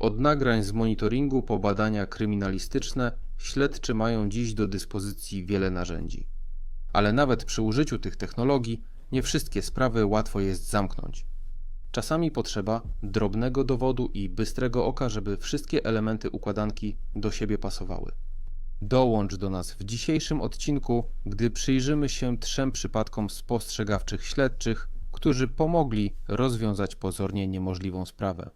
Od nagrań z monitoringu po badania kryminalistyczne, śledczy mają dziś do dyspozycji wiele narzędzi. Ale nawet przy użyciu tych technologii nie wszystkie sprawy łatwo jest zamknąć. Czasami potrzeba drobnego dowodu i bystrego oka, żeby wszystkie elementy układanki do siebie pasowały. Dołącz do nas w dzisiejszym odcinku, gdy przyjrzymy się trzem przypadkom spostrzegawczych śledczych, którzy pomogli rozwiązać pozornie niemożliwą sprawę.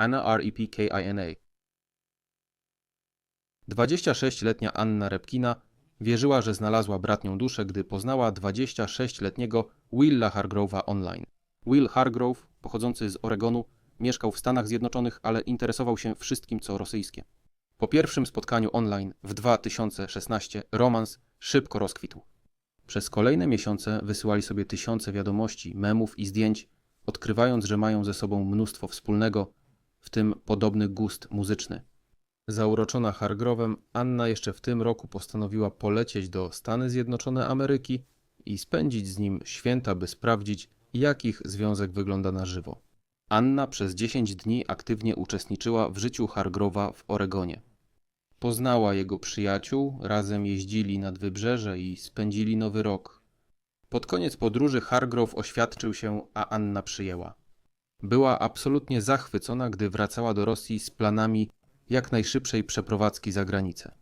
Anna R.E.P.K.I.N.A. 26-letnia Anna Repkina wierzyła, że znalazła bratnią duszę, gdy poznała 26-letniego Willa Hargrove'a online. Will Hargrove, pochodzący z Oregonu, mieszkał w Stanach Zjednoczonych, ale interesował się wszystkim, co rosyjskie. Po pierwszym spotkaniu online w 2016 romans szybko rozkwitł. Przez kolejne miesiące wysyłali sobie tysiące wiadomości, memów i zdjęć, odkrywając, że mają ze sobą mnóstwo wspólnego, w tym podobny gust muzyczny. Zauroczona Hargrowem, Anna jeszcze w tym roku postanowiła polecieć do Stany Zjednoczone Ameryki i spędzić z nim święta, by sprawdzić, jak ich związek wygląda na żywo. Anna przez 10 dni aktywnie uczestniczyła w życiu Hargrowa w Oregonie. Poznała jego przyjaciół, razem jeździli nad wybrzeże i spędzili nowy rok. Pod koniec podróży Hargrove oświadczył się, a Anna przyjęła. Była absolutnie zachwycona, gdy wracała do Rosji z planami jak najszybszej przeprowadzki za granicę.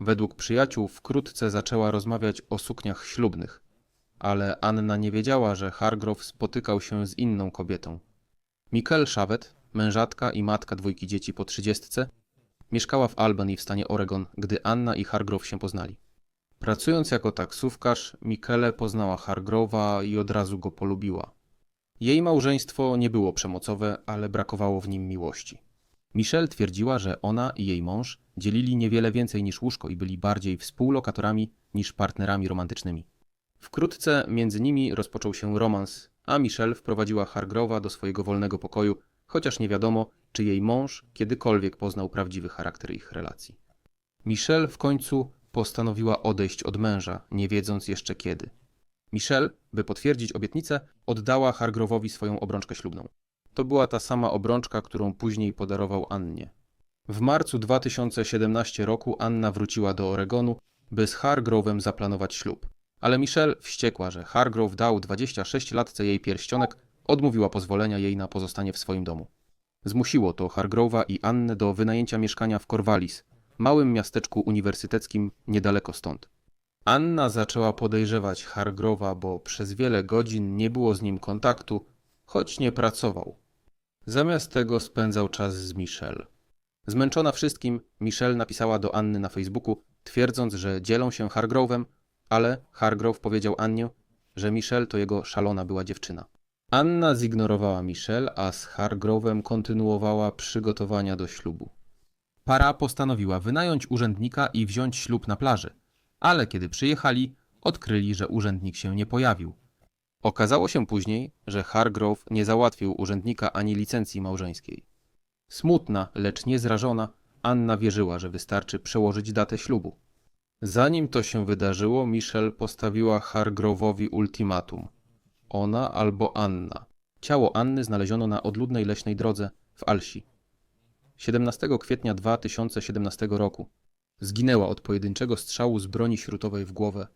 Według przyjaciół wkrótce zaczęła rozmawiać o sukniach ślubnych, ale Anna nie wiedziała, że Hargrove spotykał się z inną kobietą. Mikkel Szawet, mężatka i matka dwójki dzieci po trzydziestce, mieszkała w Albany w stanie Oregon, gdy Anna i Hargrove się poznali. Pracując jako taksówkarz, Mikkele poznała Hargrove'a i od razu go polubiła. Jej małżeństwo nie było przemocowe, ale brakowało w nim miłości. Michelle twierdziła, że ona i jej mąż dzielili niewiele więcej niż łóżko i byli bardziej współlokatorami niż partnerami romantycznymi. Wkrótce między nimi rozpoczął się romans, a Michelle wprowadziła Hargrowa do swojego wolnego pokoju, chociaż nie wiadomo, czy jej mąż kiedykolwiek poznał prawdziwy charakter ich relacji. Michelle w końcu postanowiła odejść od męża, nie wiedząc jeszcze kiedy. Michelle, by potwierdzić obietnicę, oddała Hargrowowi swoją obrączkę ślubną. To była ta sama obrączka, którą później podarował Annie. W marcu 2017 roku Anna wróciła do Oregonu, by z Hargrovem zaplanować ślub. Ale Michelle, wściekła, że Hargrove dał 26 latce jej pierścionek, odmówiła pozwolenia jej na pozostanie w swoim domu. Zmusiło to Hargrove'a i Annę do wynajęcia mieszkania w Corvallis, małym miasteczku uniwersyteckim niedaleko stąd. Anna zaczęła podejrzewać Hargrowa, bo przez wiele godzin nie było z nim kontaktu, choć nie pracował. Zamiast tego spędzał czas z Michelle. Zmęczona wszystkim, Michelle napisała do Anny na Facebooku, twierdząc, że dzielą się Hargrovem, ale Hargrove powiedział Annie, że Michelle to jego szalona była dziewczyna. Anna zignorowała Michelle, a z Hargrovem kontynuowała przygotowania do ślubu. Para postanowiła wynająć urzędnika i wziąć ślub na plaży, ale kiedy przyjechali, odkryli, że urzędnik się nie pojawił. Okazało się później, że Hargrove nie załatwił urzędnika ani licencji małżeńskiej. Smutna, lecz niezrażona, Anna wierzyła, że wystarczy przełożyć datę ślubu. Zanim to się wydarzyło, Michelle postawiła Hargrove'owi ultimatum. Ona albo Anna. Ciało Anny znaleziono na odludnej leśnej drodze w Alsi. 17 kwietnia 2017 roku. Zginęła od pojedynczego strzału z broni śrutowej w głowę.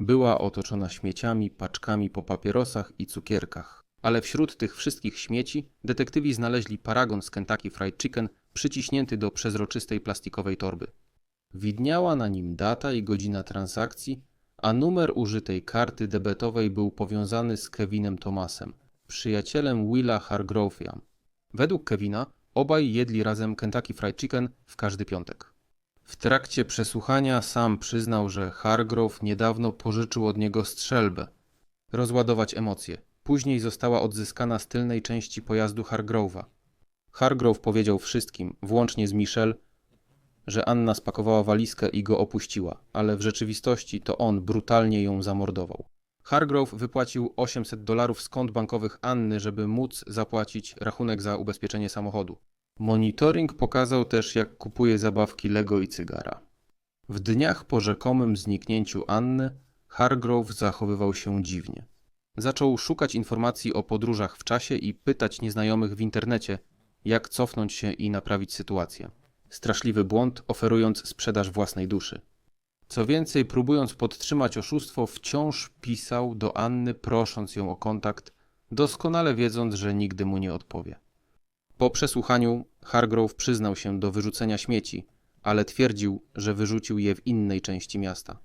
Była otoczona śmieciami, paczkami po papierosach i cukierkach. Ale wśród tych wszystkich śmieci detektywi znaleźli paragon z Kentucky Fried Chicken przyciśnięty do przezroczystej plastikowej torby. Widniała na nim data i godzina transakcji, a numer użytej karty debetowej był powiązany z Kevinem Thomasem, przyjacielem Willa Hargrove'a. Według Kevina obaj jedli razem Kentucky Fried Chicken w każdy piątek. W trakcie przesłuchania sam przyznał, że Hargrove niedawno pożyczył od niego strzelbę. Rozładować emocje. Później została odzyskana z tylnej części pojazdu Hargrove'a. Hargrove powiedział wszystkim, włącznie z Michelle, że Anna spakowała walizkę i go opuściła, ale w rzeczywistości to on brutalnie ją zamordował. Hargrove wypłacił 800 dolarów z kont bankowych Anny, żeby móc zapłacić rachunek za ubezpieczenie samochodu. Monitoring pokazał też, jak kupuje zabawki Lego i cygara. W dniach po rzekomym zniknięciu Anny, Hargrove zachowywał się dziwnie. Zaczął szukać informacji o podróżach w czasie i pytać nieznajomych w internecie, jak cofnąć się i naprawić sytuację. Straszliwy błąd, oferując sprzedaż własnej duszy. Co więcej, próbując podtrzymać oszustwo, wciąż pisał do Anny, prosząc ją o kontakt, doskonale wiedząc, że nigdy mu nie odpowie. Po przesłuchaniu Hargrove przyznał się do wyrzucenia śmieci, ale twierdził, że wyrzucił je w innej części miasta.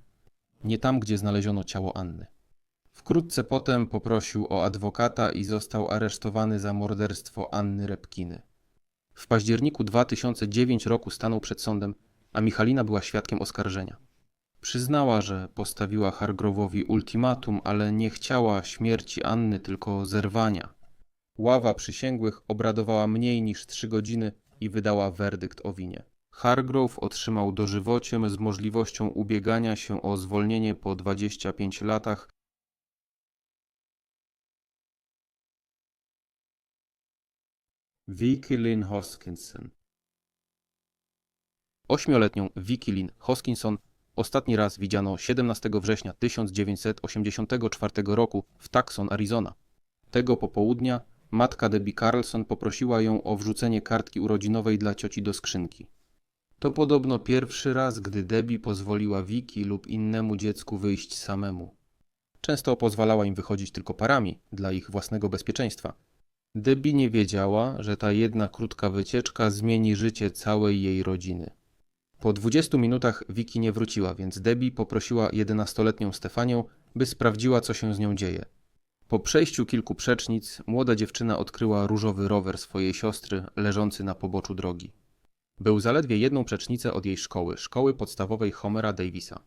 Nie tam, gdzie znaleziono ciało Anny. Wkrótce potem poprosił o adwokata i został aresztowany za morderstwo Anny Repkiny. W październiku 2009 roku stanął przed sądem, a Michalina była świadkiem oskarżenia. Przyznała, że postawiła Hargrowowi ultimatum, ale nie chciała śmierci Anny, tylko zerwania. Ława przysięgłych obradowała mniej niż trzy godziny i wydała werdykt o winie. Hargrove otrzymał dożywociem z możliwością ubiegania się o zwolnienie po 25 latach Vicky Lynn Hoskinson. Ośmioletnią Vicky Lynn Hoskinson ostatni raz widziano 17 września 1984 roku w Tucson, Arizona. Tego popołudnia matka Debbie Carlson poprosiła ją o wrzucenie kartki urodzinowej dla cioci do skrzynki. To podobno pierwszy raz, gdy Debbie pozwoliła Vicky lub innemu dziecku wyjść samemu. Często pozwalała im wychodzić tylko parami, dla ich własnego bezpieczeństwa – Debbie nie wiedziała, że ta jedna krótka wycieczka zmieni życie całej jej rodziny. Po 20 minutach Vicky nie wróciła, więc Debbie poprosiła 11-letnią Stefanię, by sprawdziła, co się z nią dzieje. Po przejściu kilku przecznic, młoda dziewczyna odkryła różowy rower swojej siostry, leżący na poboczu drogi. Był zaledwie jedną przecznicę od jej szkoły, szkoły podstawowej Homera Davisa.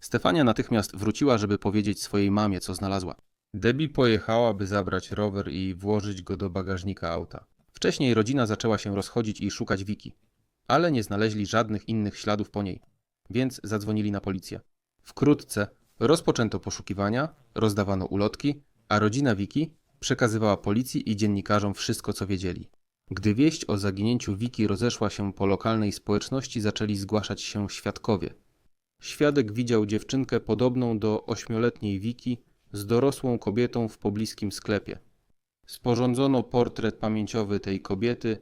Stefania natychmiast wróciła, żeby powiedzieć swojej mamie, co znalazła. Debbie pojechała, by zabrać rower i włożyć go do bagażnika auta. Wcześniej rodzina zaczęła się rozchodzić i szukać Wiki, ale nie znaleźli żadnych innych śladów po niej, więc zadzwonili na policję. Wkrótce rozpoczęto poszukiwania, rozdawano ulotki, a rodzina Wiki przekazywała policji i dziennikarzom wszystko, co wiedzieli. Gdy wieść o zaginięciu Wiki rozeszła się po lokalnej społeczności, zaczęli zgłaszać się świadkowie. Świadek widział dziewczynkę podobną do ośmioletniej Wiki, z dorosłą kobietą w pobliskim sklepie. Sporządzono portret pamięciowy tej kobiety,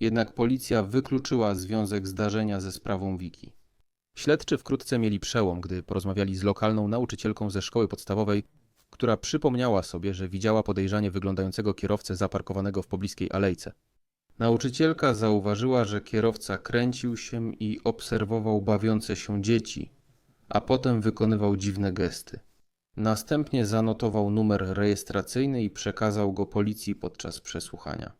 jednak policja wykluczyła związek zdarzenia ze sprawą Wiki. Śledczy wkrótce mieli przełom, gdy porozmawiali z lokalną nauczycielką ze szkoły podstawowej, która przypomniała sobie, że widziała podejrzanie wyglądającego kierowcę zaparkowanego w pobliskiej alejce. Nauczycielka zauważyła, że kierowca kręcił się i obserwował bawiące się dzieci, a potem wykonywał dziwne gesty. Następnie zanotował numer rejestracyjny i przekazał go policji podczas przesłuchania.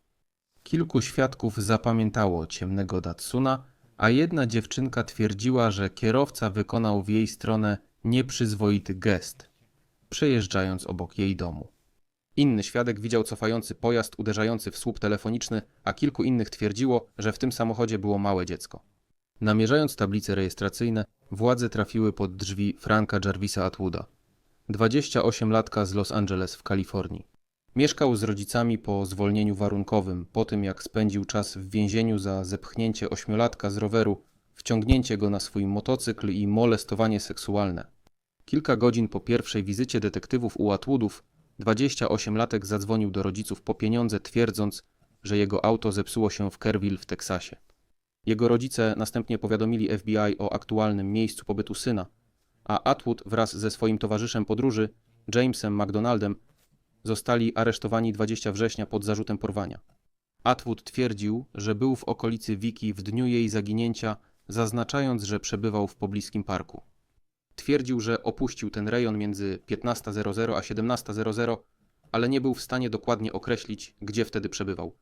Kilku świadków zapamiętało ciemnego Datsuna, a jedna dziewczynka twierdziła, że kierowca wykonał w jej stronę nieprzyzwoity gest, przejeżdżając obok jej domu. Inny świadek widział cofający pojazd uderzający w słup telefoniczny, a kilku innych twierdziło, że w tym samochodzie było małe dziecko. Namierzając tablice rejestracyjne, władze trafiły pod drzwi Franka Jarvisa Atwooda. 28-latka z Los Angeles w Kalifornii. Mieszkał z rodzicami po zwolnieniu warunkowym, po tym jak spędził czas w więzieniu za zepchnięcie ośmiolatka z roweru, wciągnięcie go na swój motocykl i molestowanie seksualne. Kilka godzin po pierwszej wizycie detektywów u Atwoodów, 28-latek zadzwonił do rodziców po pieniądze, twierdząc, że jego auto zepsuło się w Kerrville w Teksasie. Jego rodzice następnie powiadomili FBI o aktualnym miejscu pobytu syna – a Atwood wraz ze swoim towarzyszem podróży, Jamesem McDonaldem, zostali aresztowani 20 września pod zarzutem porwania. Atwood twierdził, że był w okolicy Wiki w dniu jej zaginięcia, zaznaczając, że przebywał w pobliskim parku. Twierdził, że opuścił ten rejon między 15.00 a 17.00, ale nie był w stanie dokładnie określić, gdzie wtedy przebywał.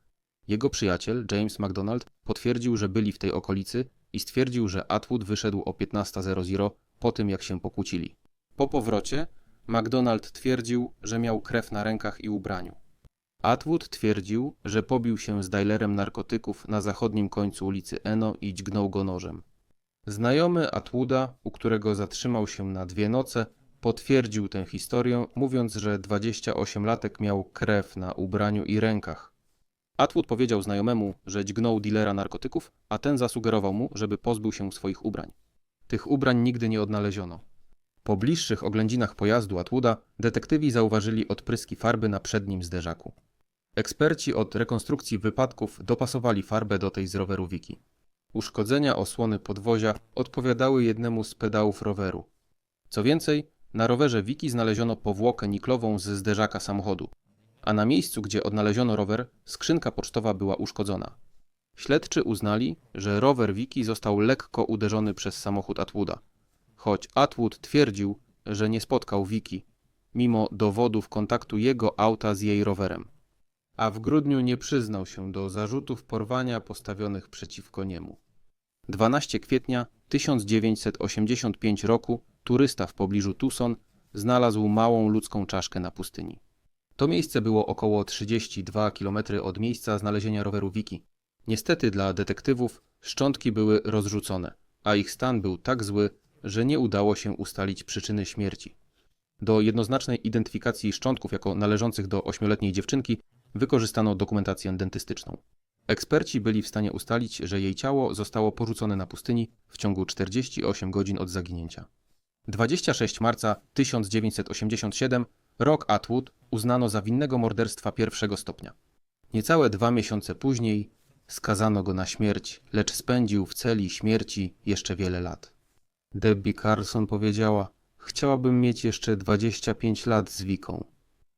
Jego przyjaciel, James McDonald, potwierdził, że byli w tej okolicy i stwierdził, że Atwood wyszedł o 15.00 po tym, jak się pokłócili. Po powrocie McDonald twierdził, że miał krew na rękach i ubraniu. Atwood twierdził, że pobił się z dealerem narkotyków na zachodnim końcu ulicy Eno i dźgnął go nożem. Znajomy Atwooda, u którego zatrzymał się na dwie noce, potwierdził tę historię, mówiąc, że 28-latek miał krew na ubraniu i rękach. Atwood powiedział znajomemu, że dźgnął dilera narkotyków, a ten zasugerował mu, żeby pozbył się swoich ubrań. Tych ubrań nigdy nie odnaleziono. Po bliższych oględzinach pojazdu Atwooda detektywi zauważyli odpryski farby na przednim zderzaku. Eksperci od rekonstrukcji wypadków dopasowali farbę do tej z roweru Wiki. Uszkodzenia osłony podwozia odpowiadały jednemu z pedałów roweru. Co więcej, na rowerze Wiki znaleziono powłokę niklową ze zderzaka samochodu, a na miejscu, gdzie odnaleziono rower, skrzynka pocztowa była uszkodzona. Śledczy uznali, że rower Wiki został lekko uderzony przez samochód Atwooda, choć Atwood twierdził, że nie spotkał Wiki, mimo dowodów kontaktu jego auta z jej rowerem. A w grudniu nie przyznał się do zarzutów porwania postawionych przeciwko niemu. 12 kwietnia 1985 roku turysta w pobliżu Tucson znalazł małą ludzką czaszkę na pustyni. To miejsce było około 32 km od miejsca znalezienia roweru Wiki. Niestety dla detektywów szczątki były rozrzucone, a ich stan był tak zły, że nie udało się ustalić przyczyny śmierci. Do jednoznacznej identyfikacji szczątków jako należących do ośmioletniej dziewczynki wykorzystano dokumentację dentystyczną. Eksperci byli w stanie ustalić, że jej ciało zostało porzucone na pustyni w ciągu 48 godzin od zaginięcia. 26 marca 1987 Rock Atwood uznano za winnego morderstwa pierwszego stopnia. Niecałe dwa miesiące później skazano go na śmierć, lecz spędził w celi śmierci jeszcze wiele lat. Debbie Carlson powiedziała: Chciałabym mieć jeszcze 25 lat z Wiką.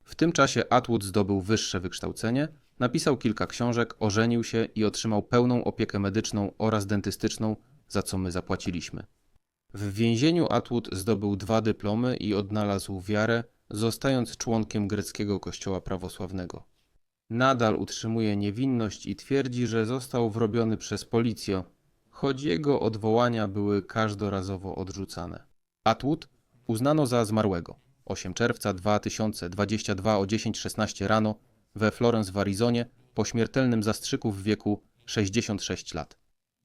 W tym czasie Atwood zdobył wyższe wykształcenie, napisał kilka książek, ożenił się i otrzymał pełną opiekę medyczną oraz dentystyczną, za co my zapłaciliśmy. W więzieniu Atwood zdobył dwa dyplomy i odnalazł wiarę, zostając członkiem greckiego kościoła prawosławnego. Nadal utrzymuje niewinność i twierdzi, że został wrobiony przez policję, choć jego odwołania były każdorazowo odrzucane. Atwood uznano za zmarłego. 8 czerwca 2022 o 10.16 rano we Florence w Arizonie po śmiertelnym zastrzyku w wieku 66 lat.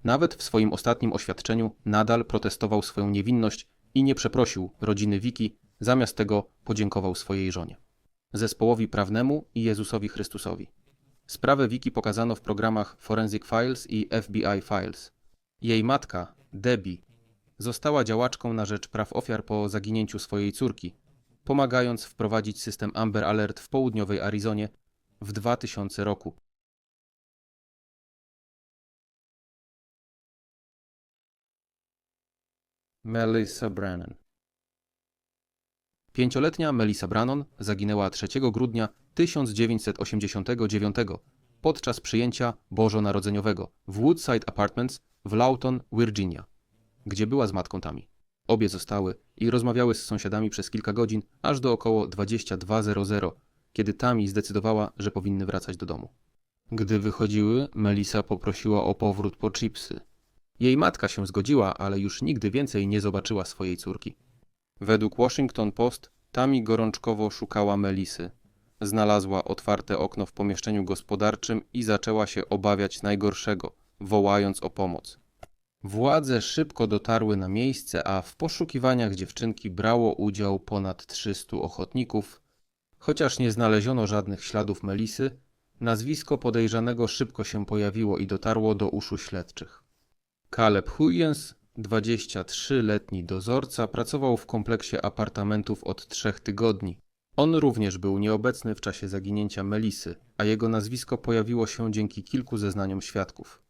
Nawet w swoim ostatnim oświadczeniu nadal protestował swoją niewinność i nie przeprosił rodziny Wiki, zamiast tego podziękował swojej żonie. Zespołowi prawnemu i Jezusowi Chrystusowi. Sprawę Wiki pokazano w programach Forensic Files i FBI Files. Jej matka, Debbie, została działaczką na rzecz praw ofiar po zaginięciu swojej córki, pomagając wprowadzić system Amber Alert w południowej Arizonie w 2000 roku. Melissa Brannon Pięcioletnia Melissa Brannon zaginęła 3 grudnia 1989 podczas przyjęcia bożonarodzeniowego w Woodside Apartments w Lawton, Virginia, gdzie była z matką Tami. Obie zostały i rozmawiały z sąsiadami przez kilka godzin, aż do około 22.00, kiedy Tami zdecydowała, że powinny wracać do domu. Gdy wychodziły, Melissa poprosiła o powrót po chipsy. Jej matka się zgodziła, ale już nigdy więcej nie zobaczyła swojej córki. Według Washington Post Tami gorączkowo szukała Melisy. Znalazła otwarte okno w pomieszczeniu gospodarczym i zaczęła się obawiać najgorszego, wołając o pomoc. Władze szybko dotarły na miejsce, a w poszukiwaniach dziewczynki brało udział ponad 300 ochotników. Chociaż nie znaleziono żadnych śladów Melisy, nazwisko podejrzanego szybko się pojawiło i dotarło do uszu śledczych. Caleb Huygens, 23-letni dozorca, pracował w kompleksie apartamentów od trzech tygodni. On również był nieobecny w czasie zaginięcia Melisy, a jego nazwisko pojawiło się dzięki kilku zeznaniom świadków.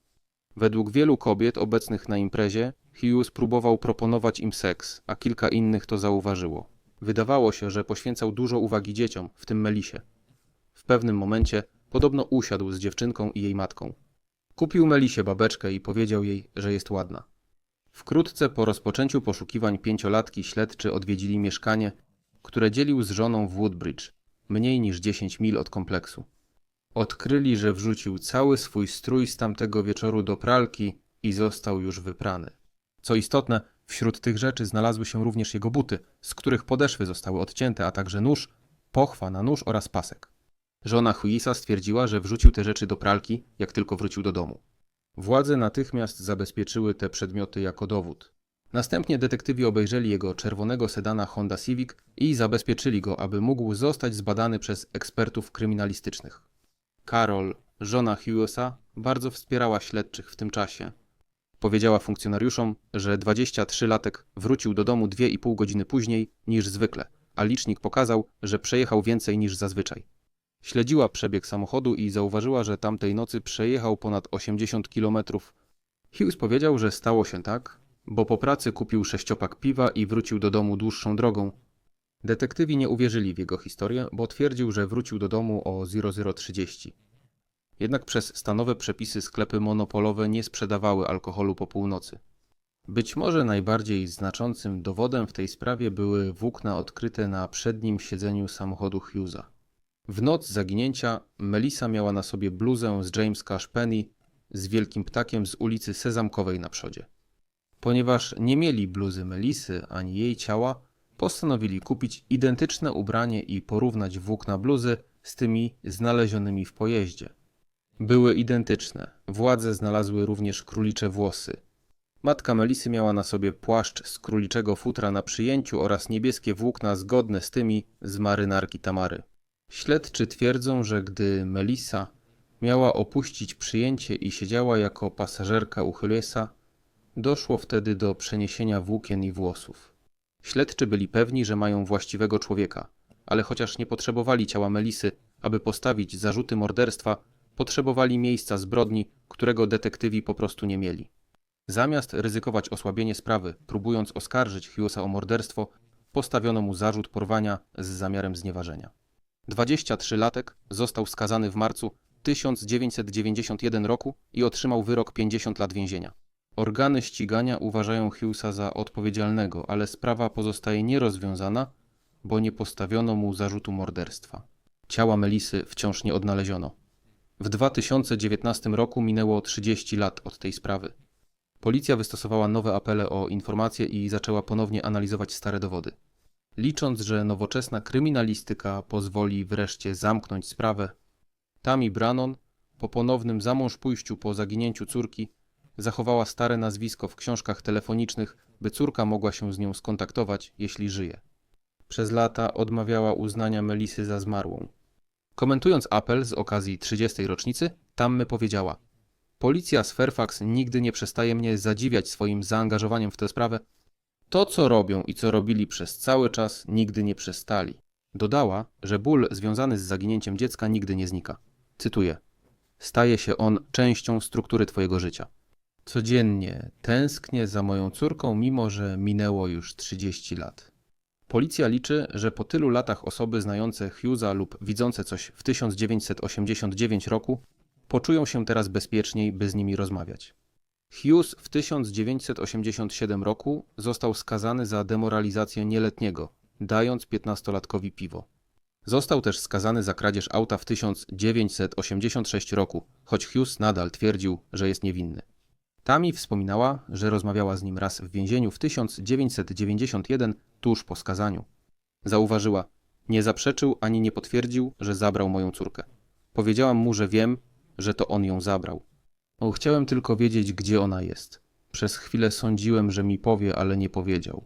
Według wielu kobiet obecnych na imprezie, Hughes próbował proponować im seks, a kilka innych to zauważyło. Wydawało się, że poświęcał dużo uwagi dzieciom, w tym Melisie. W pewnym momencie podobno usiadł z dziewczynką i jej matką. Kupił Melisie babeczkę i powiedział jej, że jest ładna. Wkrótce po rozpoczęciu poszukiwań pięciolatki śledczy odwiedzili mieszkanie, które dzielił z żoną w Woodbridge, mniej niż 10 mil od kompleksu. Odkryli, że wrzucił cały swój strój z tamtego wieczoru do pralki i został już wyprany. Co istotne, wśród tych rzeczy znalazły się również jego buty, z których podeszwy zostały odcięte, a także nóż, pochwa na nóż oraz pasek. Żona Huisa stwierdziła, że wrzucił te rzeczy do pralki, jak tylko wrócił do domu. Władze natychmiast zabezpieczyły te przedmioty jako dowód. Następnie detektywi obejrzeli jego czerwonego sedana Honda Civic i zabezpieczyli go, aby mógł zostać zbadany przez ekspertów kryminalistycznych. Carol, żona Hughesa, bardzo wspierała śledczych w tym czasie. Powiedziała funkcjonariuszom, że 23-latek wrócił do domu 2,5 godziny później niż zwykle, a licznik pokazał, że przejechał więcej niż zazwyczaj. Śledziła przebieg samochodu i zauważyła, że tamtej nocy przejechał ponad 80 kilometrów. Hughes powiedział, że stało się tak, bo po pracy kupił sześciopak piwa i wrócił do domu dłuższą drogą. Detektywi nie uwierzyli w jego historię, bo twierdził, że wrócił do domu o 0030. Jednak przez stanowe przepisy sklepy monopolowe nie sprzedawały alkoholu po północy. Być może najbardziej znaczącym dowodem w tej sprawie były włókna odkryte na przednim siedzeniu samochodu Hughesa. W noc zaginięcia Melissa miała na sobie bluzę z James Cash Penny z wielkim ptakiem z ulicy Sezamkowej na przodzie. Ponieważ nie mieli bluzy Melisy ani jej ciała, postanowili kupić identyczne ubranie i porównać włókna bluzy z tymi znalezionymi w pojeździe. Były identyczne. Władze znalazły również królicze włosy. Matka Melisy miała na sobie płaszcz z króliczego futra na przyjęciu oraz niebieskie włókna zgodne z tymi z marynarki Tamary. Śledczy twierdzą, że gdy Melissa miała opuścić przyjęcie i siedziała jako pasażerka u Hughesa, doszło wtedy do przeniesienia włókien i włosów. Śledczy byli pewni, że mają właściwego człowieka, ale chociaż nie potrzebowali ciała Melisy, aby postawić zarzuty morderstwa, potrzebowali miejsca zbrodni, którego detektywi po prostu nie mieli. Zamiast ryzykować osłabienie sprawy, próbując oskarżyć Hughesa o morderstwo, postawiono mu zarzut porwania z zamiarem znieważenia. 23-latek został skazany w marcu 1991 roku i otrzymał wyrok 50 lat więzienia. Organy ścigania uważają Hughesa za odpowiedzialnego, ale sprawa pozostaje nierozwiązana, bo nie postawiono mu zarzutu morderstwa. Ciała Melisy wciąż nie odnaleziono. W 2019 roku minęło 30 lat od tej sprawy. Policja wystosowała nowe apele o informacje i zaczęła ponownie analizować stare dowody. Licząc, że nowoczesna kryminalistyka pozwoli wreszcie zamknąć sprawę, Tammy Brannon, po ponownym zamąż pójściu po zaginięciu córki, zachowała stare nazwisko w książkach telefonicznych, by córka mogła się z nią skontaktować, jeśli żyje. Przez lata odmawiała uznania Melisy za zmarłą. Komentując apel z okazji 30. rocznicy, Tammy powiedziała: Policja z Fairfax nigdy nie przestaje mnie zadziwiać swoim zaangażowaniem w tę sprawę. To, co robią i co robili przez cały czas, nigdy nie przestali. Dodała, że ból związany z zaginięciem dziecka nigdy nie znika. Cytuję: Staje się on częścią struktury Twojego życia. Codziennie tęsknię za moją córką, mimo że minęło już 30 lat. Policja liczy, że po tylu latach osoby znające Hughesa lub widzące coś w 1989 roku poczują się teraz bezpieczniej, by z nimi rozmawiać. Hughes w 1987 roku został skazany za demoralizację nieletniego, dając 15-latkowi piwo. Został też skazany za kradzież auta w 1986 roku, choć Hughes nadal twierdził, że jest niewinny. Tami wspominała, że rozmawiała z nim raz w więzieniu w 1991 tuż po skazaniu. Zauważyła, nie zaprzeczył ani nie potwierdził, że zabrał moją córkę. Powiedziałam mu, że wiem, że to on ją zabrał. O, chciałem tylko wiedzieć, gdzie ona jest. Przez chwilę sądziłem, że mi powie, ale nie powiedział.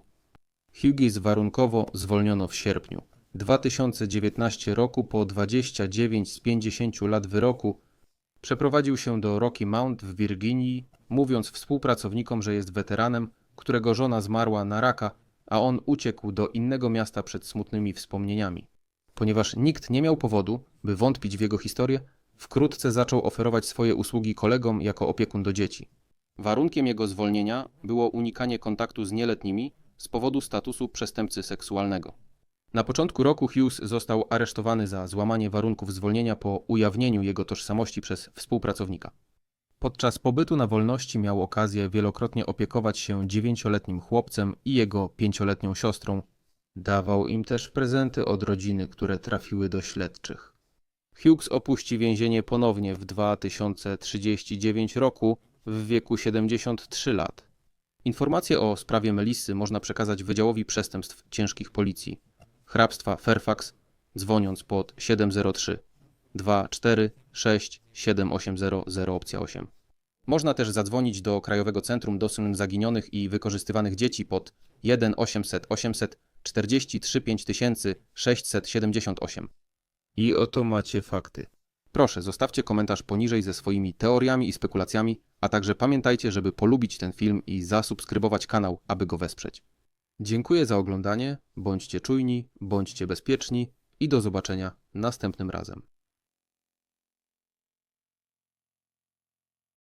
Hughes warunkowo zwolniono w sierpniu. 2019 roku po 29 z 50 lat wyroku przeprowadził się do Rocky Mount w Virginii, mówiąc współpracownikom, że jest weteranem, którego żona zmarła na raka, a on uciekł do innego miasta przed smutnymi wspomnieniami. Ponieważ nikt nie miał powodu, by wątpić w jego historię, wkrótce zaczął oferować swoje usługi kolegom jako opiekun do dzieci. Warunkiem jego zwolnienia było unikanie kontaktu z nieletnimi z powodu statusu przestępcy seksualnego. Na początku roku Hughes został aresztowany za złamanie warunków zwolnienia po ujawnieniu jego tożsamości przez współpracownika. Podczas pobytu na wolności miał okazję wielokrotnie opiekować się dziewięcioletnim chłopcem i jego pięcioletnią siostrą. Dawał im też prezenty od rodziny, które trafiły do śledczych. Hughes opuści więzienie ponownie w 2039 roku w wieku 73 lat. Informacje o sprawie Melissy można przekazać Wydziałowi Przestępstw Ciężkich Policji, hrabstwa Fairfax, dzwoniąc pod 703 24 6 7800 opcja 8. Można też zadzwonić do Krajowego Centrum Dosłym Zaginionych i Wykorzystywanych Dzieci pod 1 800 800 43 5000 678. I oto macie fakty. Proszę, zostawcie komentarz poniżej ze swoimi teoriami i spekulacjami, a także pamiętajcie, żeby polubić ten film i zasubskrybować kanał, aby go wesprzeć. Dziękuję za oglądanie, bądźcie czujni, bądźcie bezpieczni i do zobaczenia następnym razem.